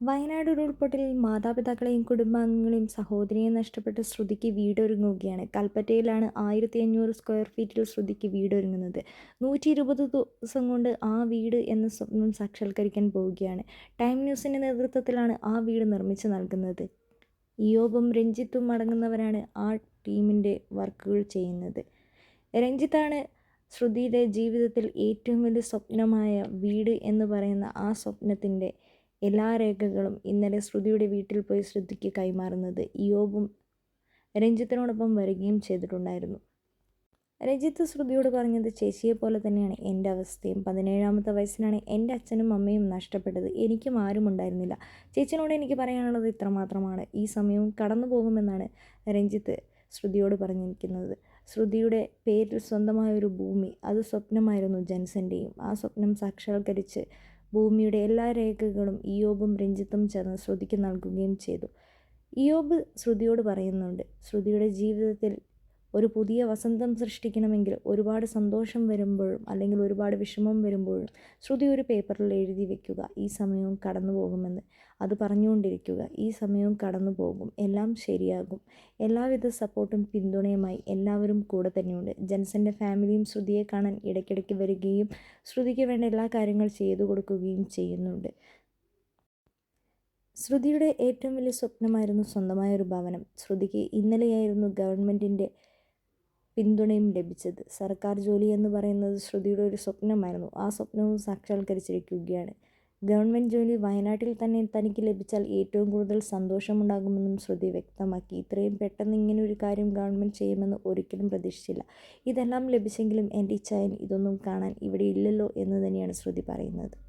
വയനാട് ഉരുൾപൊട്ടലിൽ മാതാപിതാക്കളെയും കുടുംബാംഗങ്ങളെയും സഹോദരിയെയും നഷ്ടപ്പെട്ട ശ്രുതിക്ക് വീടൊരുങ്ങുകയാണ്. കൽപ്പറ്റയിലാണ് ആയിരത്തി അഞ്ഞൂറ് സ്ക്വയർ ഫീറ്റിൽ ശ്രുതിക്ക് വീടൊരുങ്ങുന്നത്. നൂറ്റി ഇരുപത് ദിവസം കൊണ്ട് ആ വീട് എന്ന സ്വപ്നം സാക്ഷാത്കരിക്കാൻ പോവുകയാണ്. ടൈം ന്യൂസിന്റെ നേതൃത്വത്തിലാണ് ആ വീട് നിർമ്മിച്ചു നൽകുന്നത്. ഇയോബും രഞ്ജിത്തും അടങ്ങുന്നവരാണ് ആ ടീമിന്റെ വർക്കുകൾ ചെയ്യുന്നത്. രഞ്ജിത്താണ് ശ്രുതിയുടെ ജീവിതത്തിൽ ഏറ്റവും വലിയ സ്വപ്നമായ വീട് എന്ന് പറയുന്ന ആ സ്വപ്നത്തിന്റെ എല്ലാ രേഖകളും ഇന്നലെ ശ്രുതിയുടെ വീട്ടിൽ പോയി ശ്രുതിക്ക് കൈമാറുന്നത് ഇയോബും രഞ്ജിത്തിനോടൊപ്പം വരികയും ചെയ്തിട്ടുണ്ടായിരുന്നു. രഞ്ജിത്ത് ശ്രുതിയോട് പറഞ്ഞത് ചേച്ചിയെ പോലെ തന്നെയാണ് എന്റെ അവസ്ഥയും. പതിനേഴാമത്തെ വയസ്സിലാണ് എന്റെ അച്ഛനും അമ്മയും നഷ്ടപ്പെട്ടത്. എനിക്കും ആരും ഉണ്ടായിരുന്നില്ല. ചേച്ചിനോട് എനിക്ക് പറയാനുള്ളത് ഇത്രമാത്രമാണ്. ഈ സമയവും കടന്നു പോകുമെന്നാണ് രഞ്ജിത്ത് ശ്രുതിയോട് പറഞ്ഞിരിക്കുന്നത്. ശ്രുതിയുടെ പേരിൽ സ്വന്തമായൊരു ഭൂമി അത് സ്വപ്നമായിരുന്നു ജൻസന്റെയും. ആ സ്വപ്നം സാക്ഷാത്കരിച്ച് ഭൂമിയുടെ എല്ലാ രേഖകളും ഇയോബും രഞ്ജിത്തും ചേർന്ന് ശ്രുതിക്ക് നൽകുകയും ചെയ്തു. ഇയോബ് ശ്രുതിയോട് പറയുന്നുണ്ട് ശ്രുതിയുടെ ജീവിതത്തിൽ ഒരു പുതിയ വസന്തം സൃഷ്ടിക്കണമെങ്കിൽ ഒരുപാട് സന്തോഷം വരുമ്പോഴും അല്ലെങ്കിൽ ഒരുപാട് വിഷമം വരുമ്പോഴും ശ്രുതി ഒരു പേപ്പറിൽ എഴുതി വെക്കുക. ഈ സമയവും കടന്നു പോകുമെന്ന്. അത് പറഞ്ഞുകൊണ്ടിരിക്കുക. ഈ സമയവും കടന്നു പോകും. എല്ലാം ശരിയാകും. എല്ലാവിധ സപ്പോർട്ടും പിന്തുണയുമായി എല്ലാവരും കൂടെ തന്നെയുണ്ട്. ജെൻസന്റെ ഫാമിലിയും ശ്രുതിയെ കാണാൻ ഇടയ്ക്കിടയ്ക്ക് വരികയും ശ്രുതിക്ക് വേണ്ട എല്ലാ കാര്യങ്ങൾ ചെയ്തു കൊടുക്കുകയും ചെയ്യുന്നുണ്ട്. ശ്രുതിയുടെ ഏറ്റവും വലിയ സ്വപ്നമായിരുന്നു സ്വന്തമായ ഒരു ഭവനം. ശ്രുതിക്ക് ഇന്നലെയായിരുന്നു ഗവൺമെന്റിന്റെ പിന്തുണയും ലഭിച്ചത്. സർക്കാർ ജോലി എന്ന് പറയുന്നത് ശ്രുതിയുടെ ഒരു സ്വപ്നമായിരുന്നു. ആ സ്വപ്നവും സാക്ഷാത്കരിച്ചിരിക്കുകയാണ്. ഗവൺമെന്റ് ജോലി വയനാട്ടിൽ തന്നെ തനിക്ക് ലഭിച്ചാൽ ഏറ്റവും കൂടുതൽ സന്തോഷമുണ്ടാകുമെന്നും ശ്രുതി വ്യക്തമാക്കി. ഇത്രയും പെട്ടെന്ന് ഇങ്ങനെ ഒരു കാര്യം ഗവൺമെന്റ് ചെയ്യുമെന്ന് ഒരിക്കലും പ്രതീക്ഷിച്ചില്ല. ഇതെല്ലാം ലഭിച്ചെങ്കിലും എന്റെ ഇച്ഛായൻ ഇതൊന്നും കാണാൻ ഇവിടെ ഇല്ലല്ലോ എന്ന് തന്നെയാണ് ശ്രുതി പറയുന്നത്.